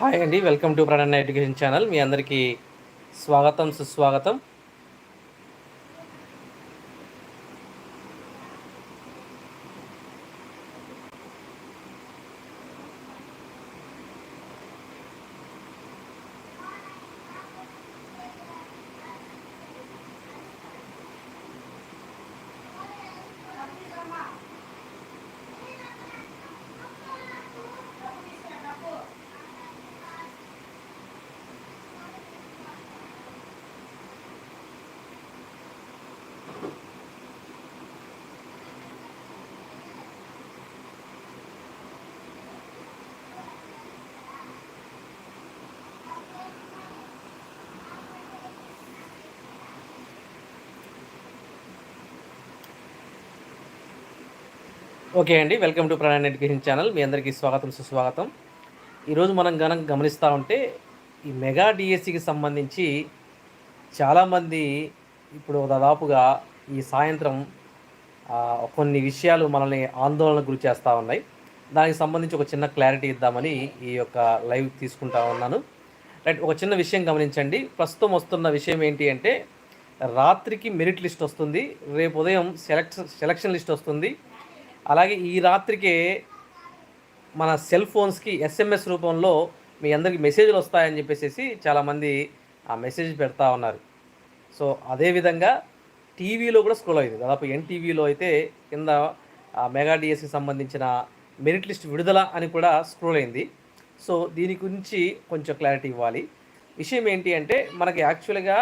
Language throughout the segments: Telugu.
హాయ్ అండి welcome to Pranaanna education channel. మీ అందరికీ స్వాగతం సుస్వాగతం. ఓకే అండి welcome to Pranaanna education channel. మీ అందరికీ స్వాగతం సుస్వాగతం. ఈరోజు మనం గనం గమనిస్తూ ఉంటే ఈ మెగా డిఎస్సికి సంబంధించి చాలామంది ఇప్పుడు దాదాపుగా ఈ సాయంత్రం కొన్ని విషయాలు మనల్ని ఆందోళన గురి చేస్తూ ఉన్నాయి. దానికి సంబంధించి ఒక చిన్న క్లారిటీ ఇద్దామని ఈ యొక్క లైవ్ తీసుకుంటా ఉన్నాను. రైట్ ఒక చిన్న విషయం గమనించండి. ప్రస్తుతం వస్తున్న విషయం ఏంటి అంటే రాత్రికి మెరిట్ లిస్ట్ వస్తుంది రేపు ఉదయం సెలెక్ట్ సెలక్షన్ లిస్ట్ వస్తుంది. అలాగే ఈ రాత్రికే మన సెల్ ఫోన్స్కి ఎస్ఎంఎస్ రూపంలో మీ అందరికి మెసేజ్లు వస్తాయని చెప్పేసి చాలామంది ఆ మెసేజ్ పెడతా ఉన్నారు. సో అదేవిధంగా టీవీలో కూడా స్క్రోల్ అయింది. దాదాపు ఎన్టీవీలో అయితే కింద మెగాడిఎస్కి మెగా డిఎస్కి సంబంధించిన మెరిట్ లిస్ట్ విడుదల అని కూడా స్క్రోల్ అయింది. సో దీని గురించి కొంచెం క్లారిటీ ఇవ్వాలి. విషయం ఏంటి అంటే మనకి యాక్చువల్గా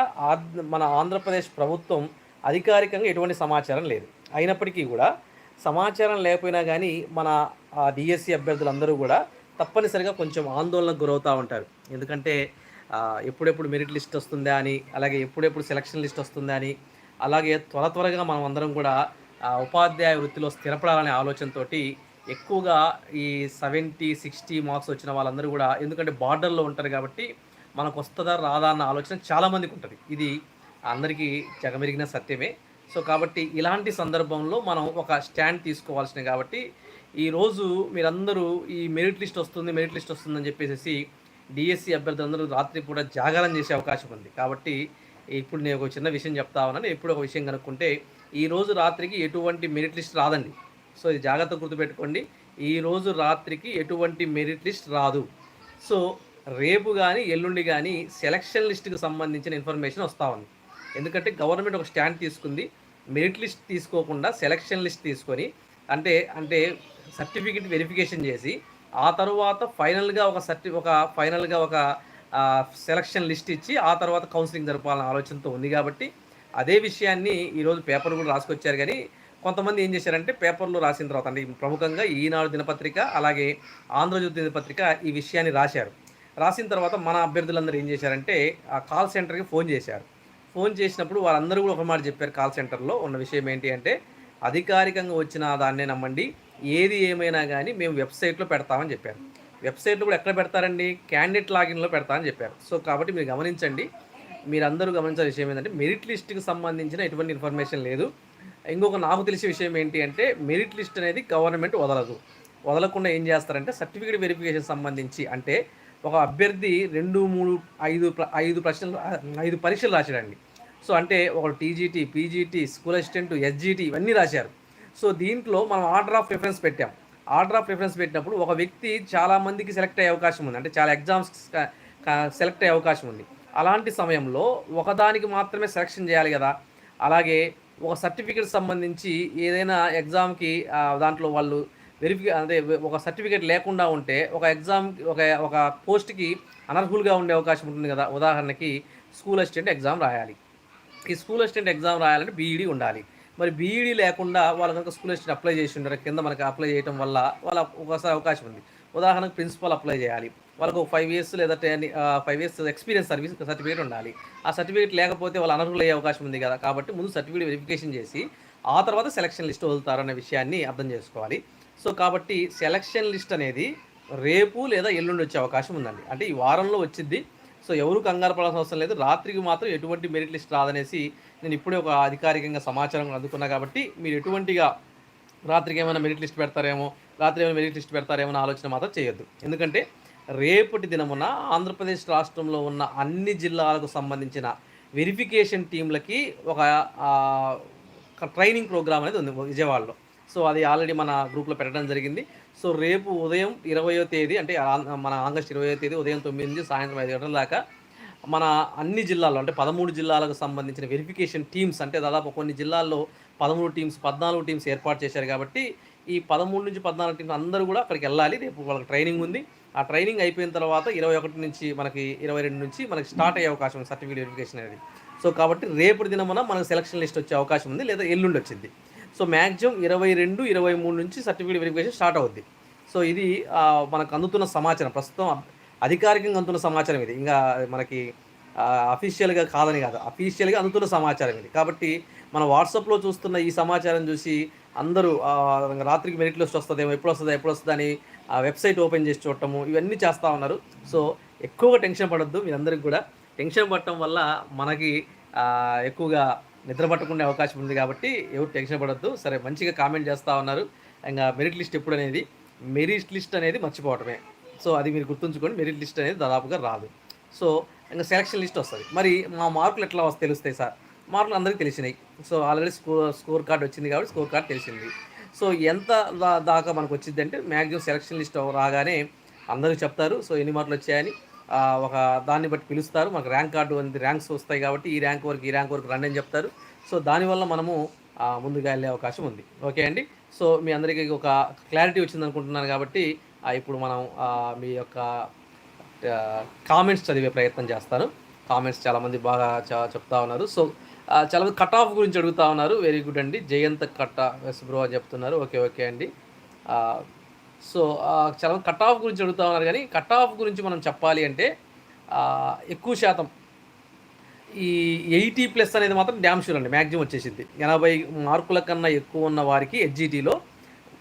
మన ఆంధ్రప్రదేశ్ ప్రభుత్వం అధికారికంగా ఎటువంటి సమాచారం లేదు. అయినప్పటికీ కూడా సమాచారం లేకపోయినా కానీ మన డిఎస్సి అభ్యర్థులందరూ కూడా తప్పనిసరిగా కొంచెం ఆందోళనకు గురవుతూ ఉంటారు. ఎందుకంటే ఎప్పుడెప్పుడు మెరిట్ లిస్ట్ వస్తుందా అని అలాగే ఎప్పుడెప్పుడు సెలక్షన్ లిస్ట్ వస్తుందా అని అలాగే త్వర త్వరగా మనం అందరం కూడా ఉపాధ్యాయ వృత్తిలో స్థిరపడాలనే ఆలోచనతోటి ఎక్కువగా ఈ సెవెంటీ సిక్స్టీ మార్క్స్ వచ్చిన వాళ్ళందరూ కూడా ఎందుకంటే బార్డర్లో ఉంటారు కాబట్టి మనకు వస్తుందా రాదా అన్న ఆలోచన చాలామందికి ఉంటుంది. ఇది అందరికీ జగమెరిగిన సత్యమే. సో కాబట్టి ఇలాంటి సందర్భంలో మనం ఒక స్టాండ్ తీసుకోవాల్సింది కాబట్టి ఈరోజు మీరందరూ ఈ మెరిట్ లిస్ట్ వస్తుంది మెరిట్ లిస్ట్ వస్తుందని చెప్పేసి డిఎస్సి అభ్యర్థులందరూ రాత్రి పూట జాగారం చేసే అవకాశం ఉంది. కాబట్టి ఇప్పుడు నేను ఒక చిన్న విషయం చెప్తా ఉన్నాను. ఎప్పుడు ఒక విషయం కనుక్కుంటే ఈ రోజు రాత్రికి ఎటువంటి మెరిట్ లిస్ట్ రాదండి. సో ఇది జాగ్రత్త గుర్తుపెట్టుకోండి. ఈ రోజు రాత్రికి ఎటువంటి మెరిట్ లిస్ట్ రాదు. సో రేపు కానీ ఎల్లుండి కానీ సెలక్షన్ లిస్ట్కి సంబంధించిన ఇన్ఫర్మేషన్ వస్తూ ఉంది. ఎందుకంటే గవర్నమెంట్ ఒక స్టాండ్ తీసుకుంది మెరిట్ లిస్ట్ తీసుకోకుండా సెలక్షన్ లిస్ట్ తీసుకొని అంటే అంటే సర్టిఫికెట్ వెరిఫికేషన్ చేసి ఆ తర్వాత ఫైనల్గా ఒక సర్టి ఒక ఫైనల్గా ఒక సెలక్షన్ లిస్ట్ ఇచ్చి ఆ తర్వాత కౌన్సిలింగ్ జరపాలన్న ఆలోచనతో ఉంది కాబట్టి అదే విషయాన్ని ఈరోజు పేపర్ కూడా రాసుకొచ్చారు కానీ కొంతమంది ఏం చేశారంటే పేపర్లో రాసిన తర్వాత అంటే ప్రముఖంగా ఈనాడు దినపత్రిక అలాగే ఆంధ్రజ్యోతి దినపత్రిక ఈ విషయాన్ని రాశారు. రాసిన తర్వాత మన అభ్యర్థులందరూ ఏం చేశారంటే ఆ కాల్ సెంటర్కి ఫోన్ చేశారు. ఫోన్ చేసినప్పుడు వాళ్ళందరూ కూడా ఒక మాట చెప్పారు కాల్ సెంటర్లో ఉన్న విషయం ఏంటి అంటే అధికారికంగా వచ్చిన దాన్నే నమ్మండి ఏది ఏమైనా కానీ మేము వెబ్సైట్లో పెడతామని చెప్పారు. వెబ్సైట్లో కూడా ఎక్కడ పెడతారండి? క్యాండిడేట్ లాగిన్లో పెడతామని చెప్పారు. సో కాబట్టి మీరు గమనించండి. మీరందరూ గమనించాల్సిన విషయం ఏంటంటే మెరిట్ లిస్ట్కి సంబంధించిన ఎటువంటి ఇన్ఫర్మేషన్ లేదు. ఇంకొక నాకు తెలిసే విషయం ఏంటి అంటే మెరిట్ లిస్ట్ అనేది గవర్నమెంట్ వదలదు. వదలకుండా ఏం చేస్తారంటే సర్టిఫికేట్ వెరిఫికేషన్ సంబంధించి అంటే ఒక అభ్యర్థి రెండు మూడు ఐదు ఐదు ప్రశ్నలు ఐదు పరీక్షలు రాశాడండి. సో అంటే ఒకళ్ళు TGT PGT school assistant SGT ఇవన్నీ రాశారు. సో దీంట్లో మనం ఆర్డర్ ఆఫ్ ప్రిఫరెన్స్ పెట్టాం. ఆర్డర్ ఆఫ్ ప్రిఫరెన్స్ పెట్టినప్పుడు ఒక వ్యక్తి చాలా మందికి సెలెక్ట్ అయ్యే అవకాశం ఉంది. అంటే చాలా ఎగ్జామ్స్ సెలెక్ట్ అయ్యే అవకాశం ఉంది. అలాంటి సమయంలో ఒకదానికి మాత్రమే సెలెక్షన్ చేయాలి కదా. అలాగే ఒక సర్టిఫికేట్ సంబంధించి ఏదైనా ఎగ్జామ్కి దాంట్లో వాళ్ళు వెరిఫికే అంటే ఒక సర్టిఫికేట్ లేకుండా ఉంటే ఒక ఎగ్జామ్ ఒక ఒక పోస్ట్కి అనర్హుల్గా ఉండే అవకాశం ఉంటుంది కదా. ఉదాహరణకి స్కూల్ అసిస్టెంట్ ఎగ్జామ్ రాయాలి. ఈ స్కూల్ అసిస్టెంట్ ఎగ్జామ్ రాయాలంటే బీఈడీ ఉండాలి. మరి బీఈడీ లేకుండా వాళ్ళు కనుక స్కూల్ అసిస్టెంట్ అప్లై చేసి ఉండరు కింద మనకి అప్లై చేయడం వల్ల వాళ్ళ ఒకసారి అవకాశం ఉంది. ఉదాహరణకు ప్రిన్సిపల్ అప్లై చేయాలి. వాళ్ళకు ఫైవ్ ఇయర్స్ లేదా ten five years experience service certificate ఉండాలి. ఆ సర్టిఫికేట్ లేకపోతే వాళ్ళు అనర్హులు అయ్యే అవకాశం ఉంది కదా కాబట్టి ముందు సర్టిఫికేట్ వెరిఫికేషన్ చేసి ఆ తర్వాత సెలక్షన్ లిస్ట్ వదులుతారనే విషయాన్ని అర్థం చేసుకోవాలి. సో కాబట్టి సెలక్షన్ లిస్ట్ అనేది రేపు లేదా ఎల్లుండి వచ్చే అవకాశం ఉందండి. అంటే ఈ వారంలో వచ్చింది సో ఎవరు కంగారు పడాల్సిన అవసరం లేదు. రాత్రికి మాత్రం ఎటువంటి మెరిట్ లిస్ట్ రాదనేసి నేను ఇప్పుడే ఒక అధికారికంగా సమాచారం అందుకున్నా కాబట్టి మీరు ఎటువంటిగా రాత్రికి ఏమైనా మెరిట్ లిస్ట్ పెడతారేమో రాత్రి ఏమైనా మెరిట్ లిస్ట్ పెడతారేమో ఆలోచన మాత్రం చేయొద్దు. ఎందుకంటే రేపటి దినమున ఆంధ్రప్రదేశ్ రాష్ట్రంలో ఉన్న అన్ని జిల్లాలకు సంబంధించిన వెరిఫికేషన్ టీంలకి ఒక ఒక ట్రైనింగ్ ప్రోగ్రామ్ అనేది ఉంది విజయవాడలో. సో అది ఆల్రెడీ మన గ్రూప్లో పెట్టడం జరిగింది. సో రేపు ఉదయం ఇరవయో తేదీ అంటే మన ఆగస్ట్ ఇరవయో తేదీ ఉదయం తొమ్మిది నుంచి సాయంత్రం ఐదు గంటల దాకా మన అన్ని జిల్లాల్లో అంటే పదమూడు జిల్లాలకు సంబంధించిన వెరిఫికేషన్ టీమ్స్ అంటే దాదాపు కొన్ని జిల్లాల్లో పదమూడు టీమ్స్ పద్నాలుగు టీమ్స్ ఏర్పాటు చేశారు కాబట్టి ఈ పదమూడు నుంచి పద్నాలుగు టీమ్స్ అందరూ కూడా అక్కడికి వెళ్ళాలి. రేపు వాళ్ళకి ట్రైనింగ్ ఉంది. ఆ ట్రైనింగ్ అయిపోయిన తర్వాత ఇరవై ఒకటి నుంచి మనకి ఇరవై రెండు నుంచి మనకి స్టార్ట్ అయ్యే అవకాశం ఉంది సర్టిఫికేట్ వెరిఫికేషన్ అనేది. సో కాబట్టి రేపటి దినమున మనకు సెలక్షన్ లిస్ట్ వచ్చే అవకాశం ఉంది లేదా ఎల్లుండి వచ్చింది. సో మ్యాక్సిమం ఇరవై రెండు ఇరవై మూడు నుంచి సర్టిఫికేట్ వెరిఫికేషన్ స్టార్ట్ అవుద్ది. సో ఇది మనకు అందుతున్న సమాచారం. ప్రస్తుతం అధికారికంగా అందుతున్న సమాచారం ఇది. ఇంకా మనకి అఫీషియల్గా కాదని కాదు. అఫీషియల్గా అందుతున్న సమాచారం ఇది. కాబట్టి మన వాట్సాప్లో చూస్తున్న ఈ సమాచారం చూసి అందరూ రాత్రికి మెరిట్ లిస్ట్ వస్తుందేమో ఎప్పుడు వస్తుందా ఎప్పుడు వస్తుందా అని ఆ వెబ్సైట్ ఓపెన్ చేసి చూడటము ఇవన్నీ చేస్తూ ఉన్నారు. సో ఎక్కువగా టెన్షన్ పడొద్దు. మీరందరికీ కూడా టెన్షన్ పడటం వల్ల మనకి ఎక్కువగా నిద్ర పట్టుకునే అవకాశం ఉంది కాబట్టి ఎవరు టెన్షన్ పడద్దు. సరే మంచిగా కామెంట్ చేస్తూ ఉన్నారు. ఇంకా మెరిట్ లిస్ట్ ఎప్పుడు అనేది మెరిట్ లిస్ట్ అనేది మర్చిపోవటమే. సో అది మీరు గుర్తుంచుకోండి మెరిట్ లిస్ట్ అనేది దాదాపుగా రాదు. సో ఇంకా సెలక్షన్ లిస్ట్ వస్తుంది. మరి మా మార్కులు ఎట్లా వస్తాయి తెలుస్తాయి సార్? మార్కులు అందరికీ తెలిసినాయి. So already score score card వచ్చింది కాబట్టి స్కోర్ కార్డ్ తెలిసింది. సో ఎంత దా- దాకా మనకు వచ్చింది అంటే మ్యాక్సిమం సెలక్షన్ లిస్ట్ రాగానే అందరూ చెప్తారు. సో ఎన్ని మార్కులు వచ్చాయని ఒక దాన్ని బట్టి పిలుస్తారు. మనకు ర్యాంక్ కార్డు అనేది ర్యాంక్స్ వస్తాయి కాబట్టి ఈ ర్యాంక్ వరకు ఈ ర్యాంక్ వరకు రండి అని చెప్తారు. సో దానివల్ల మనము ముందుగా వెళ్ళే అవకాశం ఉంది. ఓకే అండి? సో మీ అందరికీ ఒక క్లారిటీ వచ్చింది అనుకుంటున్నాను కాబట్టి ఇప్పుడు మనం మీ యొక్క కామెంట్స్ చదివే ప్రయత్నం చేస్తాను. కామెంట్స్ చాలామంది బాగా చెప్తా ఉన్నారు. సో చాలా మంది కట్ ఆఫ్ గురించి అడుగుతా ఉన్నారు. వెరీ గుడ్ అండి. జయంత్ కట్ ఎస్ బ్రో అని చెప్తున్నారు. ఓకే ఓకే అండి. సో చాలా కట్ ఆఫ్ గురించి అడుగుతా ఉన్నారు కానీ కట్ ఆఫ్ గురించి మనం చెప్పాలి అంటే ఎక్కువ శాతం ఈ ఎయిటీ ప్లస్ అనేది మాత్రం డ్యామ్ షూర్ అండి. మ్యాక్సిమం వచ్చేసింది. ఎనభై మార్కుల కన్నా ఎక్కువ ఉన్న వారికి హెచ్జిటీలో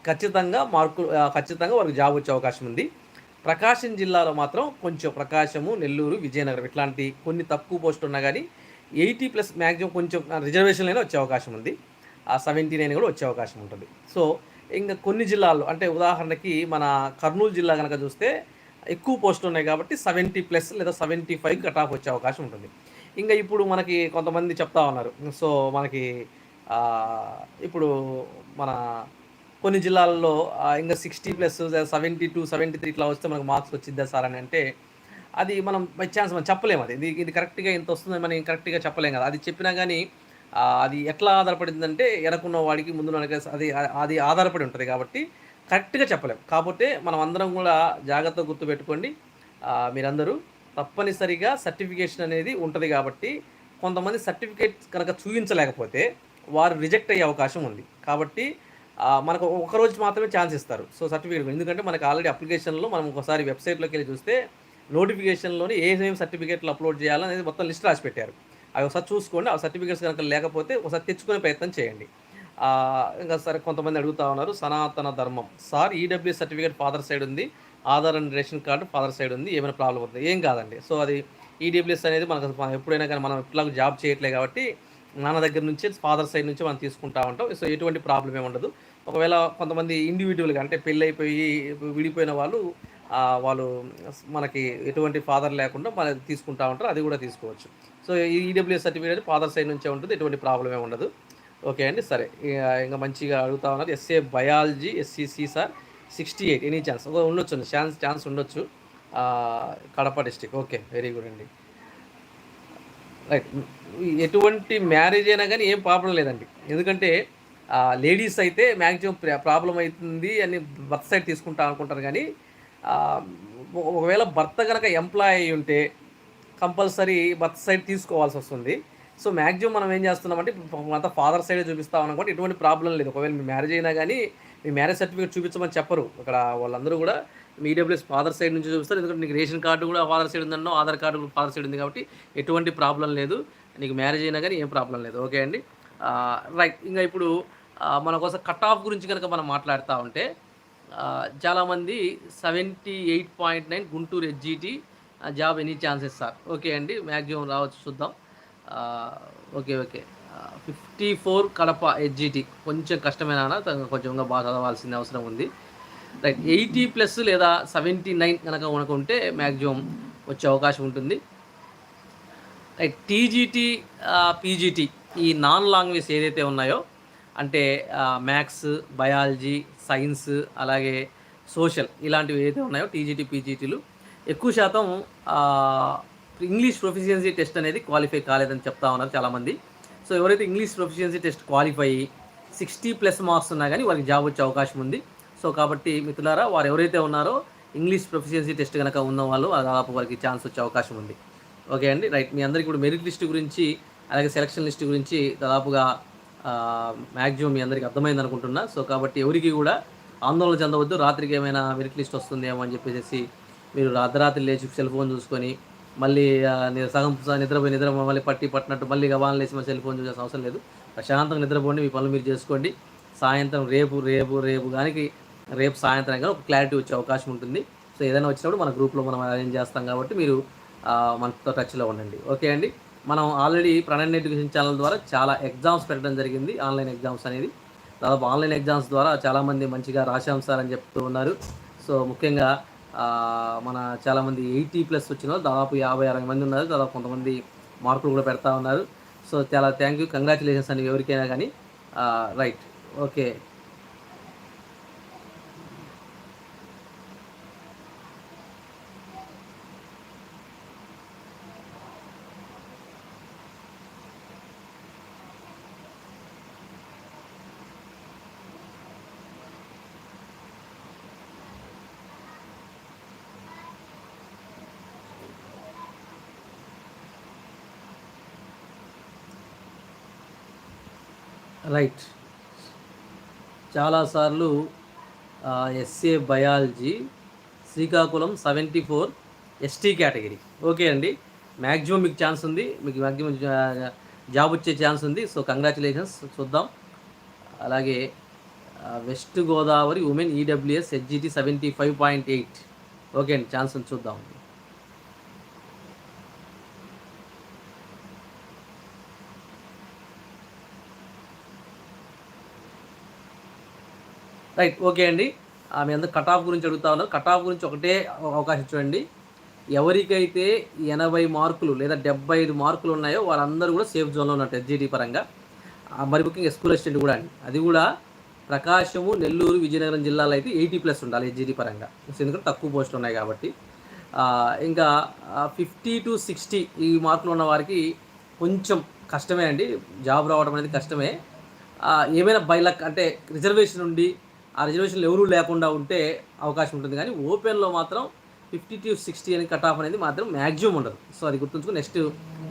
ఖచ్చితంగా మార్కు ఖచ్చితంగా వారికి జాబ్ వచ్చే అవకాశం ఉంది. ప్రకాశం జిల్లాలో మాత్రం కొంచెం ప్రకాశము నెల్లూరు విజయనగరం ఇట్లాంటి కొన్ని తక్కువ పోస్టులు ఉన్నా కానీ ఎయిటీ ప్లస్ మ్యాక్సిమం కొంచెం రిజర్వేషన్లైనా వచ్చే అవకాశం ఉంది. ఆ సెవెంటీ నైన్ కూడా వచ్చే అవకాశం ఉంటుంది. సో ఇంకా కొన్ని జిల్లాల్లో అంటే ఉదాహరణకి మన కర్నూలు జిల్లా కనుక చూస్తే ఎక్కువ పోస్టులు ఉన్నాయి కాబట్టి సెవెంటీ ప్లస్ లేదా సెవెంటీ ఫైవ్ కట్ ఆఫ్ వచ్చే అవకాశం ఉంటుంది. ఇంకా ఇప్పుడు మనకి కొంతమంది చెప్తా ఉన్నారు. సో మనకి ఇప్పుడు మన కొన్ని జిల్లాల్లో ఇంకా sixty plus seventy two seventy three ఇట్లా వస్తే మనకు మార్క్స్ వచ్చిద్దా సార్ అని అంటే అది మనం బై ఛాన్స్ మనం చెప్పలేము అది. ఇది ఇది కరెక్ట్గా ఇంత వస్తుందని మనం కరెక్ట్గా చెప్పలేం కదా. అది చెప్పినా కానీ అది ఎట్లా ఆధారపడిందంటే వెనకున్న వాడికి ముందు అది అది ఆధారపడి ఉంటుంది కాబట్టి కరెక్ట్గా చెప్పలేం. కాకపోతే మనం అందరం కూడా జాగ్రత్తగా గుర్తుపెట్టుకోండి మీరందరూ తప్పనిసరిగా సర్టిఫికేషన్ అనేది ఉంటుంది కాబట్టి కొంతమంది సర్టిఫికేట్ కనుక చూపించలేకపోతే వారు రిజెక్ట్ అయ్యే అవకాశం ఉంది. కాబట్టి మనకు ఒక రోజు మాత్రమే ఛాన్స్ ఇస్తారు. సో సర్టిఫికేట్ ఎందుకంటే మనకు ఆల్రెడీ అప్లికేషన్లో మనం ఒకసారి వెబ్సైట్లోకి వెళ్ళి చూస్తే నోటిఫికేషన్లోని ఏ ఏం సర్టిఫికేట్లు అప్లోడ్ చేయాలనేది మొత్తం లిస్ట్ రాసి పెట్టారు. అవి ఒకసారి చూసుకోండి ఆ సర్టిఫికేట్స్ కనుక లేకపోతే ఒకసారి తెచ్చుకునే ప్రయత్నం చేయండి. ఇంకా సరే కొంతమంది అడుగుతా ఉన్నారు సనాతన ధర్మం. Sir EW certificate father side ఉంది Aadhaar and ration card father side ఉంది ఏమైనా ప్రాబ్లం అవుతుంది ఏం కాదండి. సో అది ఈడబ్ల్యూఎస్ అనేది మనకు ఎప్పుడైనా కానీ మనం ఇట్లా జాబ్ చేయట్లే కాబట్టి నాన్న దగ్గర నుంచి ఫాదర్ సైడ్ నుంచి మనం తీసుకుంటా ఉంటాం. సో ఎటువంటి ప్రాబ్లం ఏమి ఉండదు. ఒకవేళ కొంతమంది ఇండివిజువల్గా అంటే పెళ్ళి అయిపోయి విడిపోయిన వాళ్ళు వాళ్ళు మనకి ఎటువంటి ఫాదర్ లేకుండా మన తీసుకుంటా ఉంటారు అది కూడా తీసుకోవచ్చు. So EW EWS certificate father side నుంచే ఉంటుంది. ఎటువంటి ప్రాబ్లం ఏమి ఉండదు. ఓకే అండి సరే. ఇక ఇంకా మంచిగా అడుగుతా ఉన్నారు. SA biology SCC sir sixty eight any chance ఒక ఉండొచ్చు ఛాన్స్ ఛాన్స్ ఉండొచ్చు. Kadapa district okay very good అండి. రైట్ ఎటువంటి మ్యారేజ్ అయినా కానీ ఏం ప్రాబ్లం లేదండి. ఎందుకంటే లేడీస్ అయితే మ్యాక్సిమం ప్రాబ్లం అవుతుంది అని భర్త సైడ్ తీసుకుంటా అనుకుంటారు కానీ ఒకవేళ భర్త కనుక ఎంప్లాయ్ అయి ఉంటే కంపల్సరీ భర్త సైడ్ తీసుకోవాల్సి వస్తుంది. సో మ్యాక్సిమం మనం ఏం చేస్తున్నామంటే అంతా ఫాదర్ సైడే చూపిస్తాం అనుకోండి ఎటువంటి ప్రాబ్లం లేదు. ఒకవేళ మీ మ్యారేజ్ అయినా కానీ మీ మ్యారేజ్ సర్టిఫికేట్ చూపించమని చెప్పరు. అక్కడ వాళ్ళందరూ కూడా మీ ఈడబ్ల్యూఎస్ ఫాదర్ సైడ్ నుంచి చూపిస్తారు. ఎందుకంటే నీకు రేషన్ కార్డు కూడా ఫాదర్ సైడ్ ఉందన్నో ఆధార్ కార్డు కూడా ఫాదర్ సైడ్ ఉంది కాబట్టి ఎటువంటి ప్రాబ్లం లేదు. నీకు మ్యారేజ్ అయినా కానీ ఏం ప్రాబ్లం లేదు. ఓకే అండి? రైట్. ఇంకా ఇప్పుడు మన కోసం కట్ ఆఫ్ గురించి కనుక మనం మాట్లాడుతూ ఉంటే చాలామంది seventy eight point nine Guntur SGT job any chances sir. Okay అండి మ్యాక్సిమం రావచ్చు చూద్దాం. Okay okay. Fifty four Kadapa HGT. కొంచెం కష్టమైన కొంచెం ఇంకా బాగా చదవాల్సిన అవసరం ఉంది. రైట్ ఎయిటీ ప్లస్ లేదా సెవెంటీ నైన్ కనుక మనకు ఉంటే మ్యాక్సిమం వచ్చే అవకాశం ఉంటుంది. రైట్ టీజీటీ పీజీటీ ఈ నాన్ లాంగ్వేజ్ ఏదైతే ఉన్నాయో అంటే మ్యాథ్స్ బయాలజీ సైన్స్ అలాగే సోషల్ ఇలాంటివి ఏదైతే ఉన్నాయో టీజీటీ పీజీటీలు ఎక్కువ శాతం ఇంగ్లీష్ ప్రొఫిషియన్సీ టెస్ట్ అనేది క్వాలిఫై కాలేదని చెప్తా ఉన్నారు చాలామంది. సో ఎవరైతే English proficiency test qualify sixty plus marks ఉన్నా కానీ వారికి జాబ్ వచ్చే అవకాశం ఉంది. సో కాబట్టి మిత్రులారా వారు ఎవరైతే ఉన్నారో ఇంగ్లీష్ ప్రొఫిషియన్సీ టెస్ట్ కనుక ఉన్న వాళ్ళు దాదాపు వారికి ఛాన్స్ వచ్చే అవకాశం ఉంది. ఓకే అండి రైట్. మీ అందరికీ ఇప్పుడు మెరిట్ లిస్ట్ గురించి అలాగే సెలక్షన్ లిస్ట్ గురించి దాదాపుగా మ్యాక్సిమం మీ అందరికీ అర్థమైంది అనుకుంటున్నా. సో కాబట్టి ఎవరికి కూడా ఆందోళన చెందవద్దు. రాత్రికి ఏమైనా మెరిట్ లిస్ట్ వస్తుందేమో అని చెప్పేసి మీరు అర్ధరాత్రి లేచి సెల్ ఫోన్ చూసుకొని మళ్ళీ సగం నిద్రపోయి నిద్ర మళ్ళీ పట్టి పట్టినట్టు మళ్ళీ గవాన్ లేచి మళ్ళీ సెల్ ఫోన్ చూసే అవసరం లేదు. ప్రశాంతంగా నిద్రపోండి మీ పనులు మీరు చేసుకోండి. సాయంత్రం రేపు రేపు రేపు కానీ రేపు సాయంత్రం కానీ ఒక క్లారిటీ వచ్చే అవకాశం ఉంటుంది. సో ఏదైనా వచ్చినప్పుడు మన గ్రూప్లో మనం అరేంజ్ చేస్తాం కాబట్టి మీరు మనతో టచ్లో ఉండండి. ఓకే అండి? మనం ఆల్రెడీ ప్రణయ్ ఎడ్యుకేషన్ ఛానల్ ద్వారా చాలా ఎగ్జామ్స్ పెట్టడం జరిగింది ఆన్లైన్ ఎగ్జామ్స్ అనేది. దాదాపు ఆన్లైన్ ఎగ్జామ్స్ ద్వారా చాలామంది మంచిగా రాశాం సార్ అని చెప్తూ ఉన్నారు. సో ముఖ్యంగా మన చాలామంది ఎయిటీ ప్లస్ వచ్చిన వాళ్ళు దాదాపు యాభై అరవై మంది ఉన్నారు. దాదాపు కొంతమంది మార్కులు కూడా పెడతా ఉన్నారు. సో చాలా థ్యాంక్ యూ. కంగ్రాచులేషన్స్ అని ఎవరికైనా కానీ. రైట్. ఓకే. రైట్ చాలాసార్లు SA biology Srikakulam seventy four ST category okay అండి. మ్యాక్సిమం మీకు ఛాన్స్ ఉంది. మీకు మ్యాక్సిమం జాబ్ వచ్చే ఛాన్స్ ఉంది. సో కంగ్రాచులేషన్స్ చూద్దాం. అలాగే West Godavari women EWS HGT seventy five point eight okay అండి. ఛాన్స్ ఉంది. చూద్దాం. రైట్ ఓకే అండి. ఆ, మీ అందరు కట్ ఆఫ్ గురించి అడుగుతా కట్ ఆఫ్ గురించి ఒకటే అవకాశం చూడండి. ఎవరికైతే ఎనభై మార్కులు లేదా డెబ్బై ఐదు మార్కులు ఉన్నాయో వాళ్ళందరూ కూడా సేఫ్ జోన్లో ఉన్నట్టు ఎస్జీటీ పరంగా. మరి ముఖ్యంగా స్కూల్ అసిస్టెంట్ కూడా అండి. అది కూడా ప్రకాశము నెల్లూరు విజయనగరం జిల్లాలో అయితే ఎయిటీ ప్లస్ ఉండాలి ఎస్జీటీ పరంగా. ఎందుకంటే తక్కువ పోస్టులు ఉన్నాయి కాబట్టి. ఇంకా ఫిఫ్టీ టు సిక్స్టీ ఈ మార్కులు ఉన్న వారికి కొంచెం కష్టమే అండి. జాబ్ రావడం అనేది కష్టమే. ఏమైనా బైలక్ అంటే రిజర్వేషన్ ఉండి ఆ రిజర్వేషన్లు ఎవరూ లేకుండా ఉంటే అవకాశం ఉంటుంది. కానీ ఓపెన్లో మాత్రం ఫిఫ్టీ టు సిక్స్టీ అని కట్ ఆఫ్ అనేది మాత్రం మ్యాక్సిమం ఉండదు. సో అది గుర్తుంచుకుని నెక్స్ట్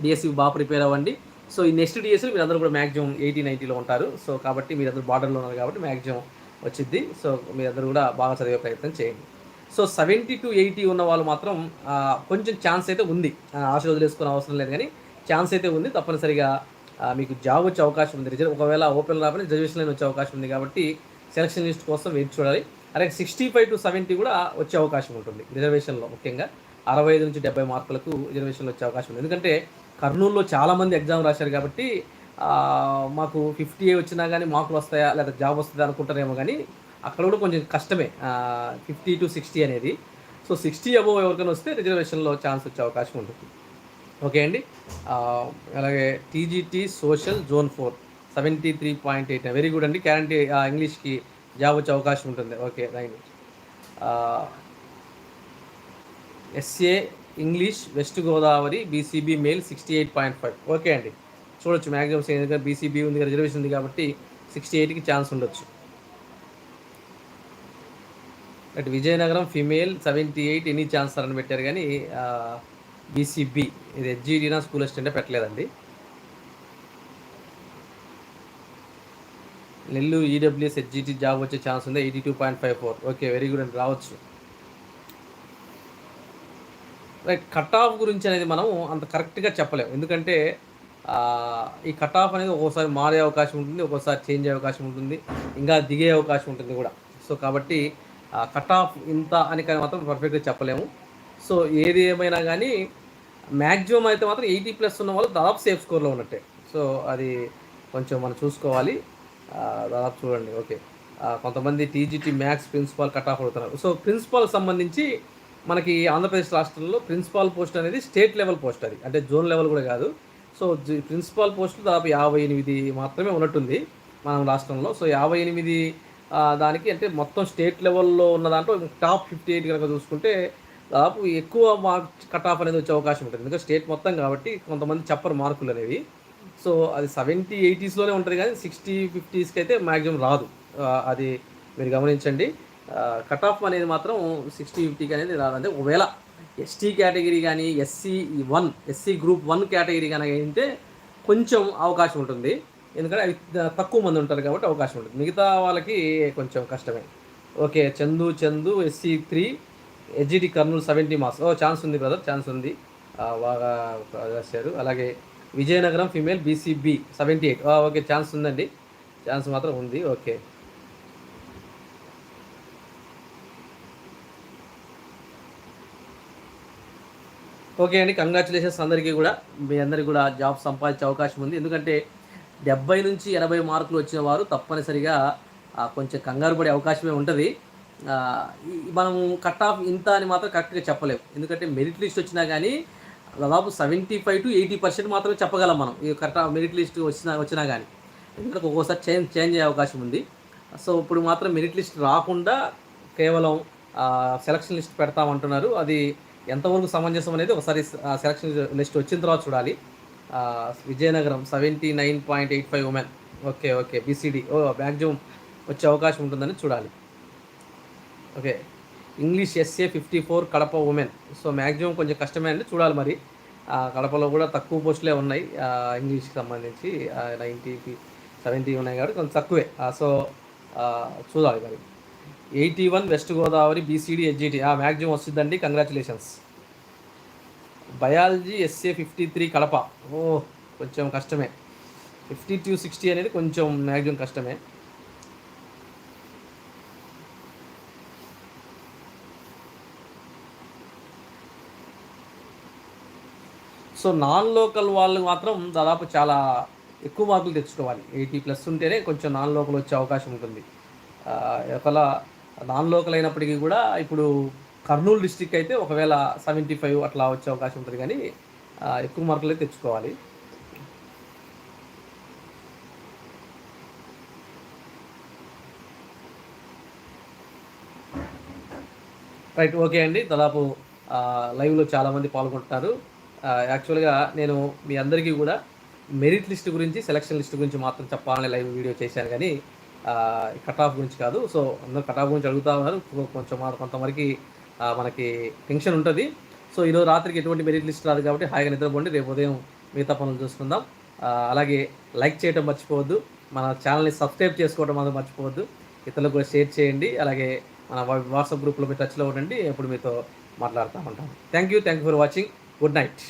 డిఎస్సి బాగా ప్రిపేర్ అవ్వండి. సో ఈ నెక్స్ట్ డిఎస్సి మీరందరూ కూడా మ్యాక్సిమం ఎయిటీ నైంటీలో ఉంటారు. సో కాబట్టి మీరందరూ బార్డర్లో ఉన్నారు కాబట్టి మ్యాక్సిమం వచ్చింది సో మీరందరూ కూడా బాగా చదివే ప్రయత్నం చేయండి. సో సెవెంటీ టు ఎయిటీ ఉన్న వాళ్ళు మాత్రం కొంచెం ఛాన్స్ అయితే ఉంది. ఆశ వదిలేసుకునే అవసరం లేదు కానీ ఛాన్స్ అయితే ఉంది. తప్పనిసరిగా మీకు జాబ్ వచ్చే అవకాశం ఉంది. రిజర్వ్ ఒకవేళ ఓపెన్ రాకపోతే రిజర్వేషన్ లైన్ వచ్చే అవకాశం ఉంది కాబట్టి సెలక్షన్ లిస్ట్ కోసం వెయిట్ చూడాలి. అలాగే సిక్స్టీ ఫైవ్ టు సెవెంటీ కూడా వచ్చే అవకాశం ఉంటుంది రిజర్వేషన్లో ముఖ్యంగా. అరవై ఐదు నుంచి డెబ్బై మార్కులకు రిజర్వేషన్లో వచ్చే అవకాశం ఉంది. ఎందుకంటే కర్నూలులో చాలామంది ఎగ్జామ్ రాశారు కాబట్టి మాకు ఫిఫ్టీ వచ్చినా కానీ మార్కులు వస్తాయా లేదా జాబ్ వస్తుందా అనుకుంటారేమో కానీ అక్కడ కూడా కొంచెం కష్టమే ఫిఫ్టీ టు సిక్స్టీ అనేది. సో సిక్స్టీ అబోవ్ ఎవరికైనా వస్తే రిజర్వేషన్లో ఛాన్స్ వచ్చే అవకాశం ఉంటుంది. ఓకే అండి? అలాగే TGT social zone four seventy three point eight very good అండి. గ్యారంటీ ఇంగ్లీష్కి జాబ్ వచ్చే అవకాశం ఉంటుంది. Okay right SA English West Godavari BCB male sixty eight point five okay అండి. చూడొచ్చు మ్యాక్సిమం ఎందుకంటే బీసీబీ ఉంది రిజర్వేషన్ ఉంది కాబట్టి సిక్స్టీ ఎయిట్కి ఛాన్స్ ఉండొచ్చు. అటు Vizianagaram female seventy eight any chance అని పెట్టారు కానీ బీసీబీ ఇది హెచ్జీడీనా స్కూల్ అసిస్టెంటే పెట్టలేదండి. నెల్లూరు ఈడబ్ల్యూఎస్ హెచ్జిటి జాబ్ వచ్చే ఛాన్స్ ఉంది? Eighty two point five four okay very good అండి రావచ్చు. రైట్ కట్ ఆఫ్ గురించి అనేది మనం అంత కరెక్ట్గా చెప్పలేము ఎందుకంటే ఈ కట్ ఆఫ్ అనేది ఒక్కోసారి మారే అవకాశం ఉంటుంది ఒక్కోసారి చేంజ్ అయ్యే అవకాశం ఉంటుంది ఇంకా దిగే అవకాశం ఉంటుంది కూడా. సో కాబట్టి కట్ ఆఫ్ ఇంత అని కానీ మాత్రం పర్ఫెక్ట్గా చెప్పలేము. సో ఏది ఏమైనా కానీ మ్యాక్సిమం అయితే మాత్రం ఎయిటీ ప్లస్ ఉన్న వాళ్ళు దాదాపు సేఫ్ స్కోర్లో ఉన్నట్టే. సో అది కొంచెం మనం చూసుకోవాలి. దాదాపు చూడండి ఓకే. కొంతమంది TGT maths principal cut off అవుతున్నారు సో ప్రిన్సిపాల్ సంబంధించి మనకి ఆంధ్రప్రదేశ్ రాష్ట్రంలో ప్రిన్సిపాల్ పోస్ట్ అనేది స్టేట్ లెవెల్ పోస్ట్ అది. అంటే జోన్ లెవెల్ కూడా కాదు. సో ప్రిన్సిపాల్ పోస్టులు దాదాపు యాభై ఎనిమిది మాత్రమే ఉన్నట్టుంది మన రాష్ట్రంలో. సో యాభై ఎనిమిది దానికి అంటే మొత్తం స్టేట్ లెవెల్లో ఉన్న దాంట్లో టాప్ ఫిఫ్టీ ఎయిట్ కనుక చూసుకుంటే దాదాపు ఎక్కువ మార్క్ కట్ ఆఫ్ అనేది వచ్చే అవకాశం ఉంటుంది. ఎందుకంటే స్టేట్ మొత్తం కాబట్టి కొంతమంది చెప్పరు మార్కులు అనేవి. సో అది సెవెంటీ ఎయిటీస్లోనే ఉంటుంది కానీ సిక్స్టీ ఫిఫ్టీస్కి అయితే మ్యాక్సిమం రాదు. అది మీరు గమనించండి. కట్ ఆఫ్ అనేది మాత్రం సిక్స్టీ ఫిఫ్టీకి అనేది రాదు అంటే ఒకవేళ ఎస్టీ కేటగిరీ కానీ SC one SC group one category కానీ అయితే కొంచెం అవకాశం ఉంటుంది. ఎందుకంటే అవి తక్కువ మంది ఉంటారు కాబట్టి అవకాశం ఉంటుంది. మిగతా వాళ్ళకి కొంచెం కష్టమే. Okay Chandu Chandu SC three HGT Kurnool seventy marks ఓ ఛాన్స్ ఉంది బ్రదర్ ఛాన్స్ ఉంది. బాగా రాశారు. అలాగే Vizianagaram female BCB seventy eight. Okay chance ఉందండి. ఛాన్స్ మాత్రం ఉంది ఓకే. ఓకే అండి కంగ్రాచులేషన్స్ అందరికీ కూడా. మీ అందరికీ కూడా జాబ్ సంపాదించే అవకాశం ఉంది. ఎందుకంటే డెబ్బై నుంచి ఎనభై మార్కులు వచ్చిన వారు తప్పనిసరిగా కొంచెం కంగారు పడే అవకాశమే ఉంటుంది. మనం కట్ ఆఫ్ ఇంత అని మాత్రం కరెక్ట్గా చెప్పలేము ఎందుకంటే మెరిట్ లిస్ట్ వచ్చినా కానీ దాదాపు seventy five to eighty percent మాత్రమే చెప్పగలం మనం. ఈ కరెక్ట్ మెరిట్ లిస్ట్ వచ్చినా వచ్చినా కానీ ఎందుకంటే ఒక్కోసారి చేంజ్ చేంజ్ అయ్యే అవకాశం ఉంది. సో ఇప్పుడు మాత్రం మెరిట్ లిస్ట్ రాకుండా కేవలం సెలక్షన్ లిస్ట్ పెడతామంటున్నారు అది ఎంతవరకు సమంజసం అనేది ఒకసారి సెలక్షన్ లిస్ట్ వచ్చిన తర్వాత చూడాలి. Vizianagaram seventy nine point eight five women okay. Okay BCD ఓ మ్యాక్సిమం వచ్చే అవకాశం ఉంటుందని చూడాలి. Okay. English SA fifty four Kadapa women so maximum కొంచెం కష్టమే అండి చూడాలి మరి. ఆ, కడపలో కూడా తక్కువ పోస్టులే ఉన్నాయి. ఇంగ్లీష్కి సంబంధించి నైంటీకి సెవెంటీ ఉన్నాయి కాబట్టి కొంచెం తక్కువే. సో చూడాలి మరి. Eighty one West Godavari BCD SGT ఆ మ్యాక్సిమం వస్తుందండి. Congratulations biology SA fifty three Kadapa. ఓ కొంచెం కష్టమే. ఫిఫ్టీ టూ సిక్స్టీ అనేది కొంచెం మ్యాక్సిమం కష్టమే. సో నాన్ లోకల్ వాళ్ళు మాత్రం దాదాపు చాలా ఎక్కువ మార్కులు తెచ్చుకోవాలి. ఎయిటీ ప్లస్ ఉంటేనే కొంచెం నాన్ లోకల్ వచ్చే అవకాశం ఉంటుంది. ఒకవేళ నాన్ లోకల్ అయినప్పటికీ కూడా ఇప్పుడు కర్నూలు డిస్టిక్ అయితే ఒకవేళ సెవెంటీ ఫైవ్ అట్లా వచ్చే అవకాశం ఉంటుంది కానీ ఎక్కువ మార్కులే తెచ్చుకోవాలి. రైట్ ఓకే అండి. దాదాపు లైవ్లో చాలామంది పాల్గొంటున్నారు. యాక్చువల్గా నేను మీ అందరికీ కూడా మెరిట్ లిస్ట్ గురించి సెలక్షన్ లిస్ట్ గురించి మాత్రం చెప్పాలని లైవ్ వీడియో చేశాను కానీ కట్ ఆఫ్ గురించి కాదు. సో అందరూ కట్ ఆఫ్ గురించి అడుగుతా ఉన్నారు. కొంచెం మా- కొంతవరకు మనకి టెన్షన్ ఉంటుంది. సో ఈరోజు రాత్రికి ఎటువంటి మెరిట్ లిస్ట్ రాదు కాబట్టి హాయిగా నిద్రపోండి. రేపు ఉదయం మిగతా పనులు చూసుకుందాం. అలాగే లైక్ చేయడం మర్చిపోవద్దు. మన ఛానల్ని సబ్స్క్రైబ్ చేసుకోవడం మాత్రం మర్చిపోవద్దు. ఇతరులకు కూడా షేర్ చేయండి. అలాగే మన వాట్సాప్ గ్రూప్లో మీరు టచ్లో ఉండండి. ఎప్పుడు మీతో మాట్లాడుతూ ఉంటాం thank you thank you for watching good night